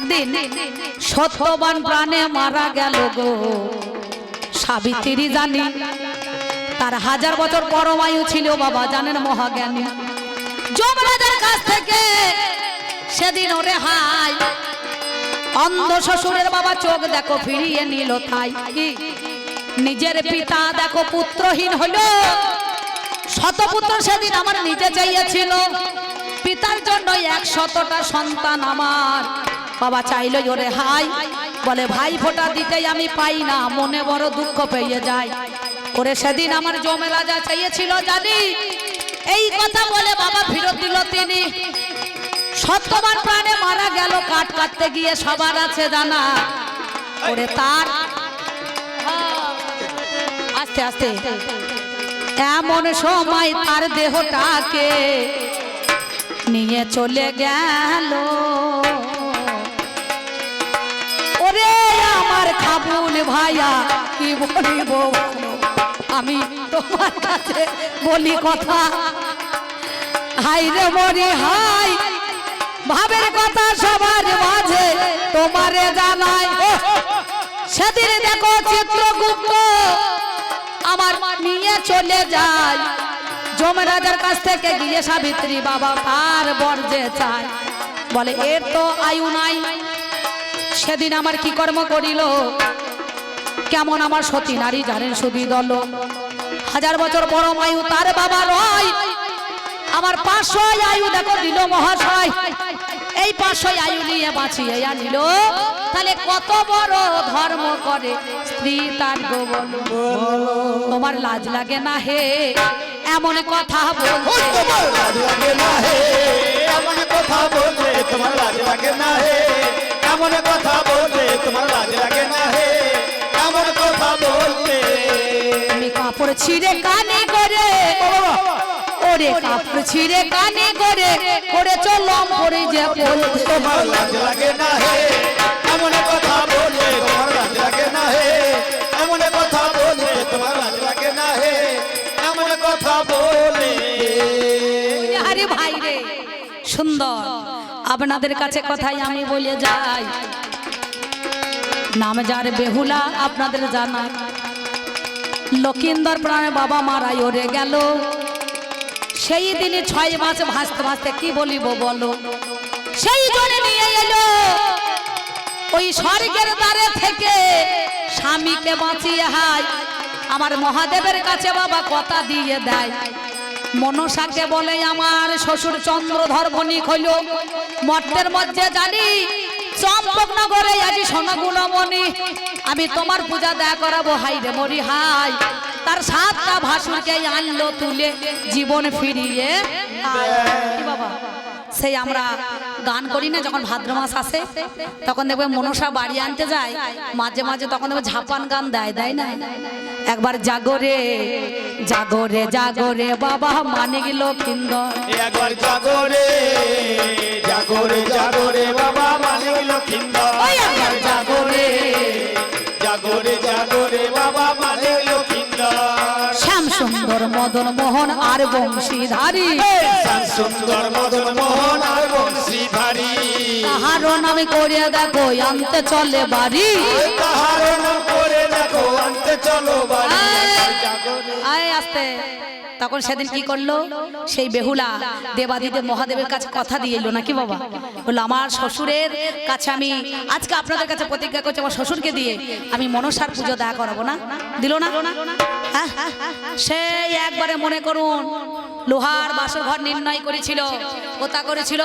একদিন সত্যবান প্রাণে মারা গেল গো। সাবিত্রী জানি, তার হাজার বছর পরমায়ু ছিল বাবা জানেন মহাজ্ঞানী। যমরাজের কাছ থেকে সেদিন ওরে হাই অন্ধ শ্বশুরের বাবা চোখ দেখো, ফিরিয়ে নিল তাই নিজের পিতা দেখো, পুত্রহীন হলো শতপুত্র সেদিন আমার নিজে চাইয়াছিল। পিতার জন্য এক শতটা সন্তান আমার। বাবা চাইল, ওরে হাই। বলে, ভাই, ফোটা দিতেই আমি পাই না, মনে বড় দুঃখ পেয়ে যায়। ওরে সেদিন আমার জমে রাজা চাইয়েছিল জানি? এই কথা বলে বাবা ফিরত দিল তিনি। সত্যবান প্রাণে মারা গেল কাট কাটতে গিয়ে সবার আছে জানা। ওরে তার আস্তে আস্তে। এমন সময় তার দেহটাকে নিয়ে চলে গেল। খাবুল ভাইয়া, কি বলিব আমি তোমার কাছে বলি কথা। হাই রে মরি হাই ভাবের কথা সবার মাঝে তোমারে জানাই। সেদিন দেখো চিত্রগুপ্ত, আমার নিয়ে চলে যায়। যমরাজার কাছ থেকে গিয়ে সাবিত্রী বাবা তার বর্জে চায়। বলে, এর তো আয়ু নাই। সেদিন আমার কি কর্ম করিল? কেমন আমার সতী নারী জানেন সুদী দল? হাজার বছর বড় মায়ু তার বাবা রয়। আমার পাঁচশো আয়ু, দেখো দিল মহাশয়। এই পাঁচশো আয়ু নিয়ে বাঁচিয়ে আনিল। তাহলে কত বড় ধর্ম করে স্ত্রী তার তোমার লাজ লাগে না হে? এমন কথা তোমার লাজ লাগে না হে? এমন কথা বলতে তোমার লাজ লাগে না হে? এমন কথা বলতে আমি কাপড় ছিঁড়ে কানে করে ওরে কাপড় ছিঁড়ে কানে করে করে চললাম পরে যে বলতে তোমার লাজ লাগে না হে? আপনাদের কাছে কথাই আমি বলে যাই। নাম যার বেহুলা আপনাদের জানা লক্ষিন্দর প্রাণে বাবা মারাই ওরে গেল। সেই দিনে ছয় মাস ভাসতে ভাসতে কি বলিব বলো? সেই জন্য নিয়ে এলো। ওই স্বর্গের দ্বারে থেকে স্বামীকে বাঁচিয়ে হাই আমার মহাদেবের কাছে বাবা কথা দিয়ে দেয়। মনসাকে বলে, আমার শ্বশুর চন্দ্রধর বণিক হইল মর্তের মধ্যে জানি চম্পকনগরে আজি সোনাগুণমণি আমি তোমার পূজা দেয়া করাবো, হাই রে মরি হাই তার সাতটা ভাসুরকে আনলো, তুলে জীবন ফিরিয়ে বাবা? সেই আমরা গান করি না, যখন ভাদ্র মাস আসে, তখন দেখবে মনসা বাড়ি আনতে যায়, মাঝে মাঝে তখন দেখবে ঝাপান গান দেয় দেয় না? একবার জাগরে জাগরে জাগরে বাবা মানে গেল জাগরে সুন্দর মদন মোহন আর বংশীধারী। সুন্দর মদন মোহন আর বংশীধারী। তাহার নামে করিয়া দেখো আনতে চলে বাড়ি। তাহার নাম করে দেখো আনতে চলো বাড়ি। আয় আসতে। তখন সেদিন কি করল? সেই বেহুলা দেবাদিদেব মহাদেবের কাছে কথা দিয়ে এলো নাকি বাবা? বলল আমার শ্বশুরের কাছে আমি আজকে আপনাদের কাছে প্রতিজ্ঞা করছি আমার শ্বশুরকে দিয়ে আমি মনসার পুজো দেয়া করাবো না? দিল না? হ্যাঁ? সেই একবারে মনে করুন লোহার বাসর ঘর নির্ণয় করেছিল। কোথা করেছিল?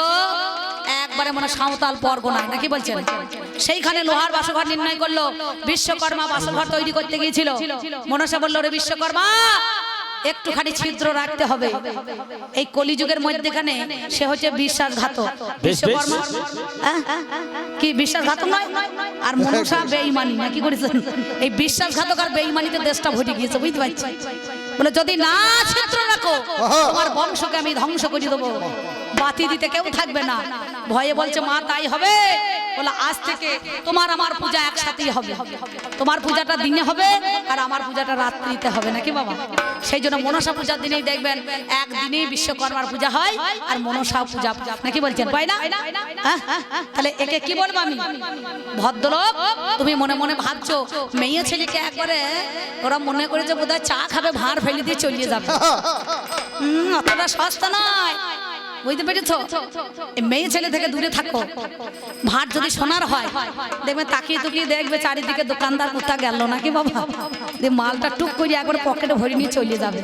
একবারে মনে হয় সাঁওতাল পরগনায় নাকি বলছেন? সেইখানে লোহার বাসঘর নির্ণয় করল বিশ্বকর্মা বাসঘর তৈরি করতে গিয়েছিল। মনসা বলল রে বিশ্বকর্মা একটুখানি ছিদ্র রাখতে হবে। এই কলিযুগের মধ্যেখানে সে হচ্ছে বিশ্বাসঘাতক। বিশ্বকর্মা। হ্যাঁ? কি বিশ্বাসঘাতক নয়? আর মনসা বেঈমানি না কি করেছেন এই বিশ্বাসঘাতক আর বেঈমানিতে দেশটা ভরে গিয়েছে বুঝতে পারছি? বলে যদি না ছিদ্র রাখো তোমার বংশকে আমি ধ্বংস করে দেবো। বাতি দিতে কেউ থাকবে না। ভয়ে বলছে মা তাই হবে? বলে আজ থেকে তোমার আমার পূজা একসাথেই হবে। তোমার পূজাটা দিনে হবে আর আমার পূজাটা রাত্রিতে হবে নাকি বাবা? সেই জন্য মনসা পূজার দিনেই দেখবেন একদিনেই বিশ্বকর্মার পূজা হয় আর মনসা পূজা নাকি বলছেন? পাই না? হ্যাঁ? তাহলে একে কি বলব আমি? ভদ্রলোক তুমি মনে মনে ভাবছ মেয়ে ছেলেকে একবারে ওরা মনে করে যে বোধহয় চা খাবে ভাঁড় ফেলে দিয়ে চলিয়ে যাবে। অতটা সস্তা নয়। বুঝতে পেরেছ? মেয়ে ছেলে থেকে দূরে থাকো। ভাট যদি সোনার হয়, দেখবে তাকিয়ে তুকিয়ে দেখবে চারিদিকে দোকানদার কোথা গেল নাকি বাবা? যে মালটা টুক করে একবার পকেটে ভরে নিয়ে চলে যাবে।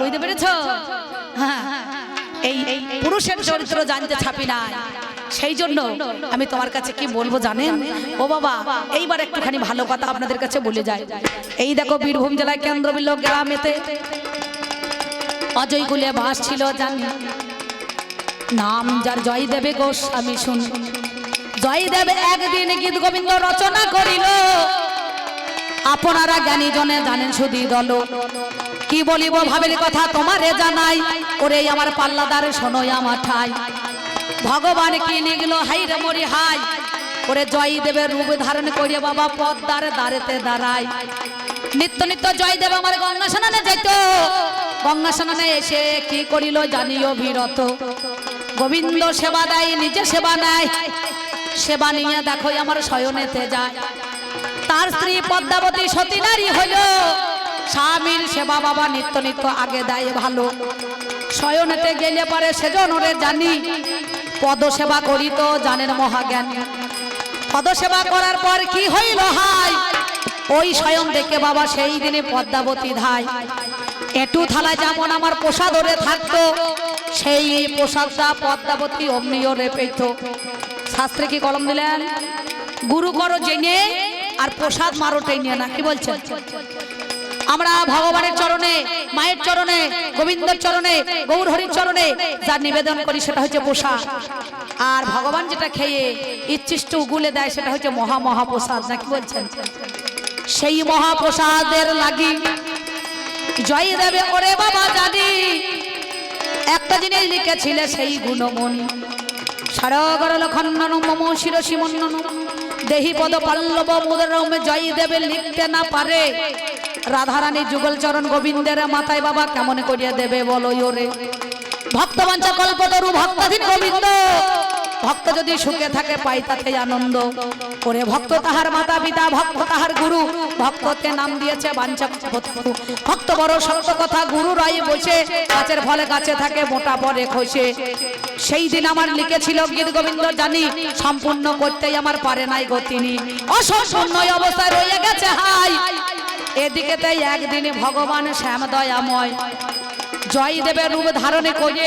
বুঝতে পেরেছ? হ্যাঁ। এই এই পুরুষের চরিত্র জানতে ছাপি না সেই জন্য আমি তোমার কাছে কি বলব জানেন? ও বাবা, এইবার একটুখানি ভালো কথা আপনাদের কাছে বলে যায় এই দেখো বীরভূম জেলায় কেন্দ্রবিল্ল গ্রামেতে অজয় গুলে বাস ছিল জানি নাম যার জয় দেবে গোস্বামী শুন। জয় দেবে একদিন গীত গোবিন্দ রচনা করিল। আপনারা জ্ঞানী জনে জানেন শুধু দল। কি বলিব ভাবের কথা তোমারে জানাই। ওরে আমার পাল্লাদার শোনোই আমার ঠাই। ভগবান কি নিগল, হাই রে মরি হাই ওরে জয় দেবে রূপ ধারণ করিয়া বাবা পদ্মার দাঁড়েতে দাঁড়ায় নিত্য নিত্য জয় দেব আমার গঙ্গা স্নানে যেত। গঙ্গা স্নানে এসে কি করিল জানিও বিরত। গোবিন্দ সেবা দেয়, নিজে সেবা নেয়। সেবা নিয়ে দেখো, আমার শয়নেতে যায়। তার স্ত্রী পদ্মাবতী সতী নারী হইল। স্বামীর সেবা বাবা নিত্য নিত্য আগে দেয় ভালো। শয়নেতে গেলে পারে সেজন ওরে জানি। পদ সেবা করি তো জানেন মহাজ্ঞানী। পদ সেবা করার পর কি হইল হাই ওই স্বয়ং দেখে বাবা সেই দিনে পদ্মাবতী ধায়। এটু থালায় যেমন আমার প্রসাদ ধরে থাকতো সেই প্রসাদটা পদ্মাবতী অমনি ওরে পেত শাস্ত্রে কি কলম দিলেন? গুরু করো জেনে আর প্রসাদ মারো টেনে না কি বলছেন আমরা ভগবানের চরণে, মায়ের চরণে, গোবিন্দর চরণে গৌর হরির চরণে যা নিবেদন করি সেটা হচ্ছে প্রসাদ। আর ভগবান যেটা খেয়ে ইচ্ছিষ্ট উগুলে দেয় সেটা হচ্ছে মহা মহাপ্রসাদ নাকি বলছেন? সেই মহাপ্রসাদের লাগি জয় দেবে ওরে বাবা জানি। একটা জিনিস লিখেছিল সেই গুণমণি। সারগর লখন্দন মম দেহি পদ দেবে লিখতে না পারে। রাধারানী যুগল চরণ গোবিন্দের মাথায় বাবা কেমন করিয়া দেবে বলো ভক্তবাঞ্চা কল্পতরু ভক্তাধীন গোবিন্দ। ভক্ত যদি সুখে থাকে পাই তাতে আনন্দ। ওরে ভক্ত তাহার মাতা পিতা, ভক্ত তাহার গুরু, ভক্তকে নাম দিয়েছে বাঞ্চা কল্পতরু। ভক্ত বড় সত্য কথা, গুরু রাই বসে, গাছের ফলে গাছে থাকে, মোটা পরে খসে। সেই দিন আমার লিখেছিল গীত গোবিন্দ, জানি সম্পূর্ণ করতেই আমার পারে নাই গতিনি অসম্পূর্ণ অবস্থায় রয়ে গেছে, হাই। এদিকে তাই একদিনে ভগবান শ্যাম দয়াময় জয় দেবের রূপ ধারণে করে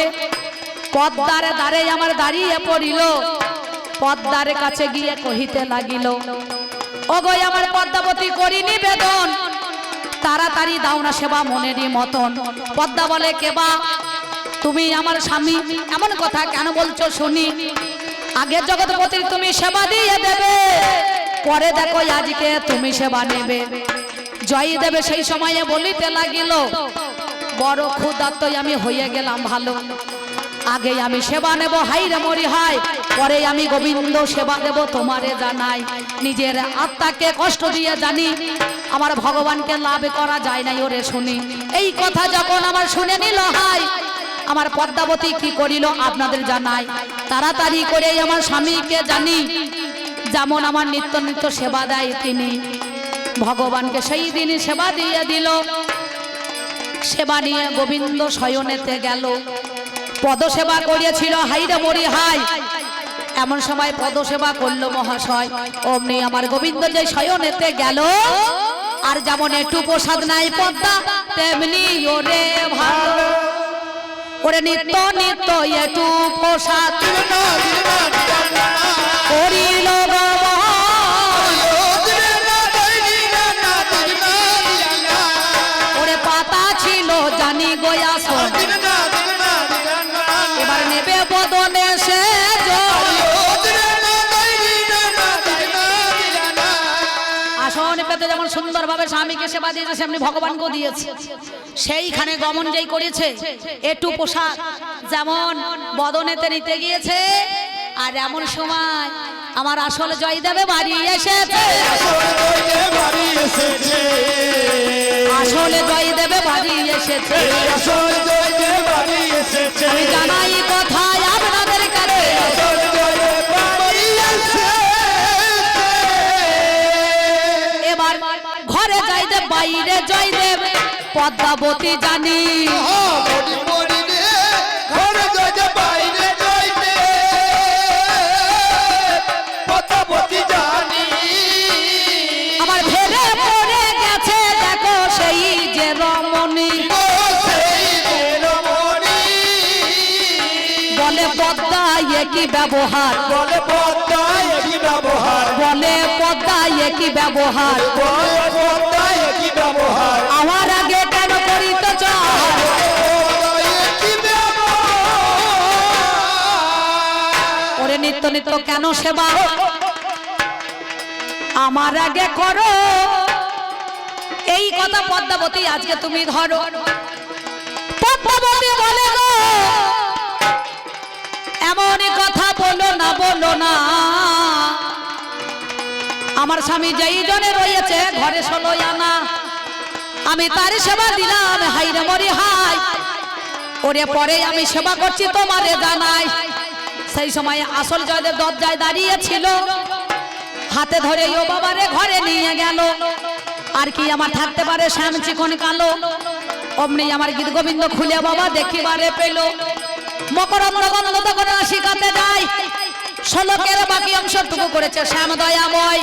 পদ্মারে দ্বারে আমার দাঁড়িয়ে পড়িল। পদ্মারে কাছে গিয়ে কহিতে লাগিল, ওগো, আমার পদ্মাবতী করি নিবেদন তাড়াতাড়ি দাও না সেবা মনেরই মতন। পদ্মা বলে কেবা তুমি আমার স্বামী, এমন কথা কেন বলছো শুনি। আগের জগৎপতির তুমি সেবা দিয়ে দেবে, পরে দেখো আজকে তুমি সেবা নেবে। জয় দেবে সেই সময়ে বলিতে লাগিল, বড় ক্ষুদাত্তই আমি হয়ে গেলাম ভালো। আগে আমি সেবা নেব, হাইরে মরি হাই পরে আমি গোবিন্দ সেবা দেব, তোমারে জানাই। নিজের আত্মাকে কষ্ট দিয়ে জানি, আমার ভগবানকে লাভ করা যায় নাই ওরে শুনি। এই কথা যখন আমার শুনে নিল হাই আমার পদ্মাবতী কি করিল আপনাদের জানাই। তাড়াতাড়ি করে আমার স্বামীকে জানি, যেমন আমার নিত্য নিত্য সেবা দেয় তিনি। ভগবানকে সেই দিনই সেবা দিয়ে দিল। সেবা নিয়ে গোবিন্দ শয়নেতে গেল। পদসেবা করিয়েছিল হাইরে মরি হাই। এমন সময় পদসেবা করল মহাশয়। অমনি আমার গোবিন্দ যে শয়নেতে গেল, আর যেমন একটু প্রসাদ নাই পদ্মা, তেমনি ওরে ভালো। ওরে নিত্য নিত্য একটু প্রসাদ। করিল সুন্দরভাবে স্বামীকে সেবা দিয়েছে সেমনি ভগবানকেও দিয়েছে। সেইখানে গমন যেই করেছে একটু পোশাক যেমন বদনেতে নিতে গিয়েছে আর এমন সময় আমার আসল জয় দেবে বাড়ি এসেছে। আসল জয়দেব বাড়ি এসেছে। আসলে জয়দেব বাড়ি এসেছে। আমি জানাই কোথায় আপনাদের পদ্মাবতী জানি। আমার ভেবে পড়ে গেছে দেখো সেই যে রমণী। ও বলে পদ্মায় কি ব্যবহার? বলে পদ্মায় কি ব্যবহার? বলে পদ্মায় কি ব্যবহার বলে পদ্মায় কি ব্যবহার? আমার নিত্য নিত্য কেন সেবা আমার আগে করো। এই কথা পদ্মাবতী আজকে তুমি ধরো। পদ্মাবতী বলে এমন কথা বলো না বলো না। আমার স্বামী যেই জনে রয়েছে, ঘরে ষোলো আনা। আমি তার সেবা দিলাম হাইরে মরি হাই ওরে পরে আমি সেবা করছি তোমারে জানাই। সেই সময় আসল জয়দেব দরজায় দাঁড়িয়ে ছিল হাতে ধরে ও বাবারে ঘরে নিয়ে গেল। আর কি আমার থাকতে পারে শ্যাম চিকন কালো? অমনি আমার গীত গোবিন্দ খুলে বাবা দেখিবারে পেল। তখন শিখাতে যায়। শোলকের বাকি অংশটুকু করেছে শ্যাম দয়াময়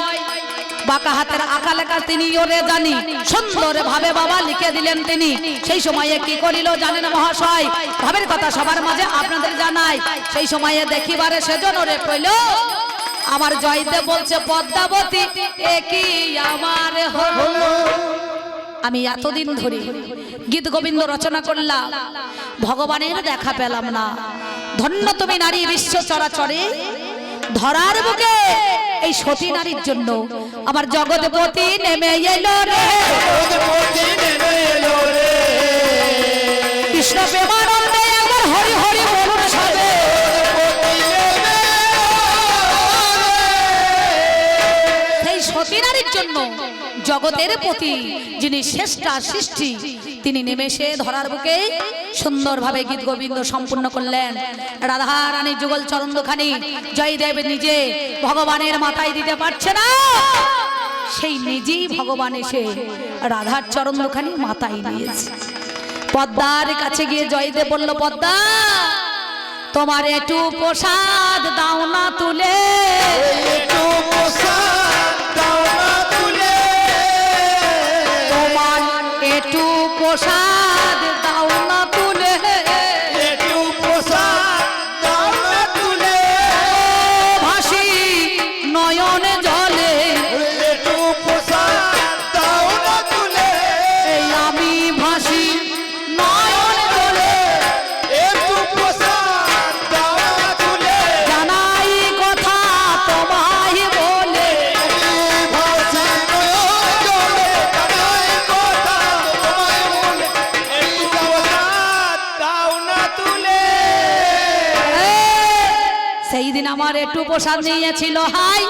বাঁকা হাতের আঁকা লেখা তিনি, ওরে জানি সুন্দর ভাবে বাবা লিখে দিলেন তিনি। সেই সময়ে কি করিল জানেন মহাশয়? ভাবের কথা সবার মাঝে আপনাদের জানাই। সেই সময়ে দেখিবারে সেজন ওরে কইল, আমার জয়দেব বলছে, পদ্মাবতী, এ কি আমার হলো? আমি এতদিন ধরে গীত গোবিন্দ রচনা করলাম, ভগবানের দেখা পেলাম না। ধন্য তুমি নারী বিশ্ব চরাচরে, ধরার বুকে এই সতী নারীর জন্য। আমার জগৎপতি নেমে এলো রে। কৃষ্ণ প্রেমানন্দে একবার হরি হরি বলুন সেই জন্য জগতের প্রতি যিনি শ্রেষ্ঠা সৃষ্টি, তিনি নেমে এসে ধরার বুকে সুন্দরভাবে গীত গোবিন্দ সম্পূর্ণ করলেন। রাধা রানী যুগল চরন্দখানি জয়দেব নিজে ভগবানের মাথায় দিতে পারছে না। সেই নিজেই ভগবান এসে রাধার চরন্দখানি মাথায় নিয়েছে পদ্মার কাছে গিয়ে জয়দেব বলল, পদ্মা, তোমার একটু প্রসাদ দাও না তুলে। তোমার একটু প্রসাদ আমার একটু প্রসাদ নিয়েছিল, হাই।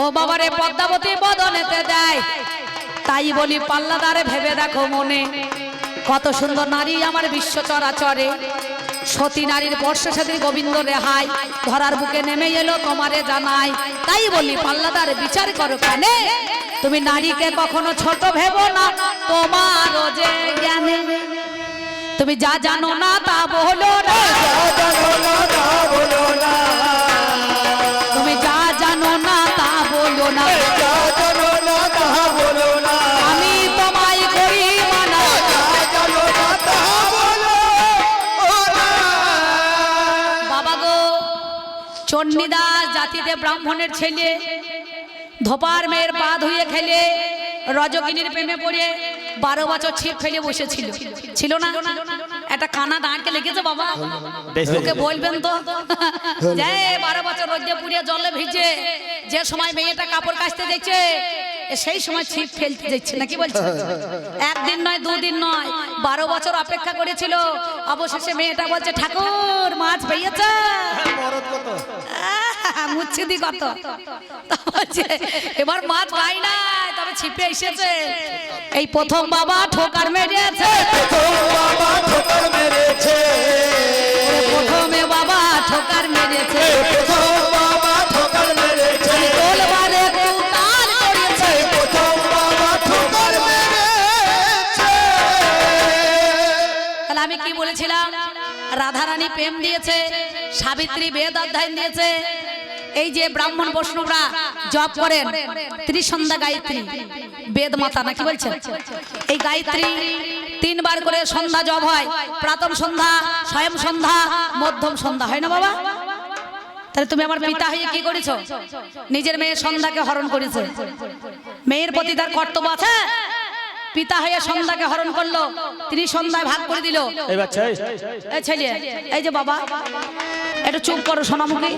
ও বাবারে, পদ্মাবতী বদনেতে দেয় তাই বলি, পাল্লাদারে ভেবে দেখো মনে, কত সুন্দর নারী আমার বিশ্ব চরাচরে। সতী নারীর বর্ষ সাথে গোবিন্দ রেহাই ধরার বুকে নেমে এলো তোমারে জানাই। তাই বলি, পাল্লাদার বিচার করো কানে? তুমি নারীকে কখনো ছোট ভেবো না, তোমারও যে জ্ঞানে। তুমি যা জানো না তা বলো না জাতিতে ব্রাহ্মণের ছেলে ধোপার মেয়ের পা ধুয়ে খেলে রজকিনীর প্রেমে পড়ে বারো বছর ছিপ ফেলে বসেছিল। ছিল না? একটা কানা দাঁড়কে লেগেছে বাবা। ওকে বলবেন তো? যে বারো বছর রোদে পুড়িয়ে জলে ভিজে যে সময় মেয়েটা কাপড় কাচতে দেখছে সেই সময় ছিপ ফেলতে যাচ্ছে নাকি বলছে? একদিন নয় দুদিন নয় বারো বছর অপেক্ষা করেছিল। অবশেষে মেয়েটা বলছে ঠাকুর মাছ পেয়েছে মরদ কত? মুচ্ছিদি কত? এবার মাছ পাই নাই তবে ছিপে এসেছে। এই প্রথম বাবা ঠোকার মেরেছে। প্রথম বাবা ঠোকর রাধারানী প্রেম দিয়েছে, সাবিত্রী বেদ অধ্যায়ন দিয়েছে। এই যে ব্রাহ্মণ বৈষ্ণবরা জপ করেন, ত্রিসন্ধ্যা গায়ত্রী, বেদ মাতা নাকি বলছেন? এই গায়ত্রী তিনবার করে সন্ধ্যা জপ হয়, প্রাতম সন্ধ্যা, স্বয়ং সন্ধ্যা, মধ্যম সন্ধ্যা, হয় না বাবা? তাহলে তুমি আমার পিতা হয়ে কি করেছ? নিজের মেয়ের সন্ধ্যাকে হরণ করেছে। মেয়ের প্রতি তার কর্তব্য আছে? পিতা হয়ে সন্ধ্যাকে হরণ করল তিনি সন্ধ্যায় ভাগ করে দিল। ছেলে এই যে বাবা একটু চুপ করো সোনামুখী।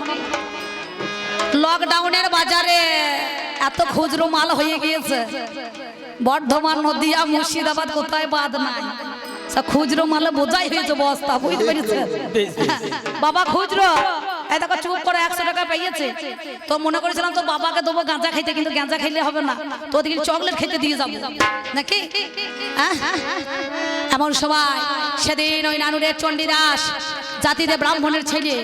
লকডাউনের বাজারে এত খুচরো মাল হয়ে গিয়েছে। বর্ধমান নদিয়া মুর্শিদাবাদ কোথায় বাদ নাই। খুচরো মালে বোঝাই হয়েছে বস্তা বুঝতে পেরেছে বাবা খুচরো? এই দেখো চুপ করে একশো টাকা পেয়েছে। তো মনে করেছিলাম তো বাবাকে দেবো গাঁজা খাইতে, কিন্তু গাঁজা খাইলে হবে না। তো ওদিকে চকলেট খেতে দিয়ে যাব। নাকি? এমন সময় সেদিন ওই নানুরের চণ্ডীদাস জাতিতে ব্রাহ্মণের ছেলে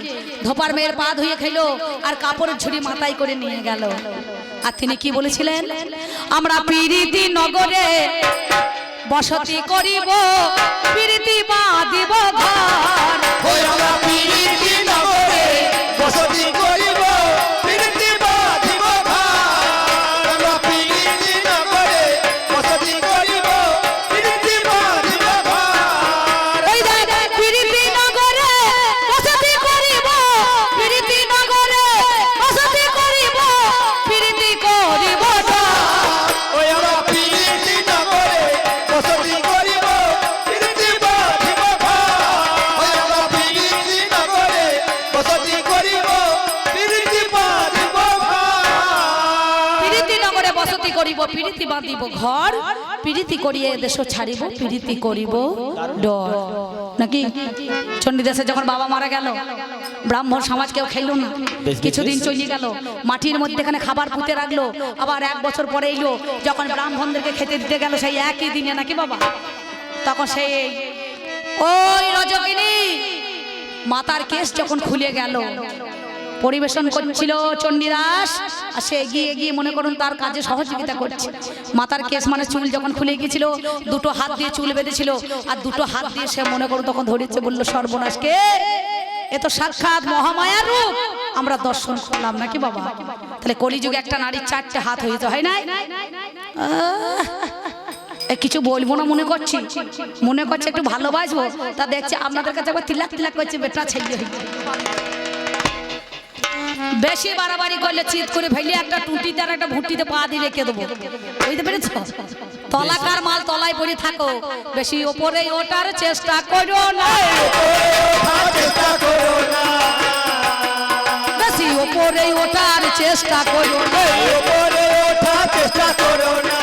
ধোপার মেয়ের পা ধুয়ে খেলো আর কাপড়ের ঝুড়ি মাথায় করে নিয়ে গেল। আর তিনি কি বলেছিলেন? আমরা পিরিতি নগরে বসতি করিব, পিরিতি মা দিব ঘর বসতি করিব, ঘর পিরিতি করিয়ে দেশ ছাড়িব পিরিতি করিব ডর। নাকি? চণ্ডীদাসে যখন বাবা মারা গেল ব্রাহ্মণ সমাজ কেউ খেলো না। কিছুদিন চলে গেল মাটির মধ্যে এখানে খাবার পুঁতে রাখল আবার এক বছর পরে এলো যখন ব্রাহ্মণদেরকে খেতে দিতে গেল সেই একই দিনে নাকি বাবা? তখন সেই ওই রজকিনী মাতার কেস যখন খুলে গেল পরিবেশন করছিল চণ্ডীদাস আর সে এগিয়ে এগিয়ে মনে করুন তার কাজে সহযোগিতা করছে। মাতার কেস মানে চুল যখন খুলে গিয়েছিল, দুটো হাত দিয়ে চুল বেঁধেছিল, আর দুটো হাত দিয়ে সে মনে করুন তখন ধরেছে, বলল সর্বনাশকে এ তো সাক্ষাৎ মহামায়ার রূপ। আমরা দর্শন করলাম, নাকি বাবা? তাহলে কলিযুগে একটা নারীর চারটে হাত হয়েছে হয় নাই? কিছু বলব না মনে করছি? মনে করছে একটু ভালোবাসবো। তা দেখছি আপনাদের কাছে একবার তিলাক তিলাক করছে, বেটা ছেলে হয়ে বেশি বাড়াবাড়ি করলে চিৎ করে ফেলে একটা টুটিতে আর একটা ভুটিতে পা দিয়ে রেখে দেবো। বুঝতে পেরেছ? তলাকার মাল তলায় পড়ে থাকো। বেশি ওপরে ওঠার চেষ্টা করো না। বেশি ওপরে ওঠার চেষ্টা করো না। উপরে ওঠার চেষ্টা করো না।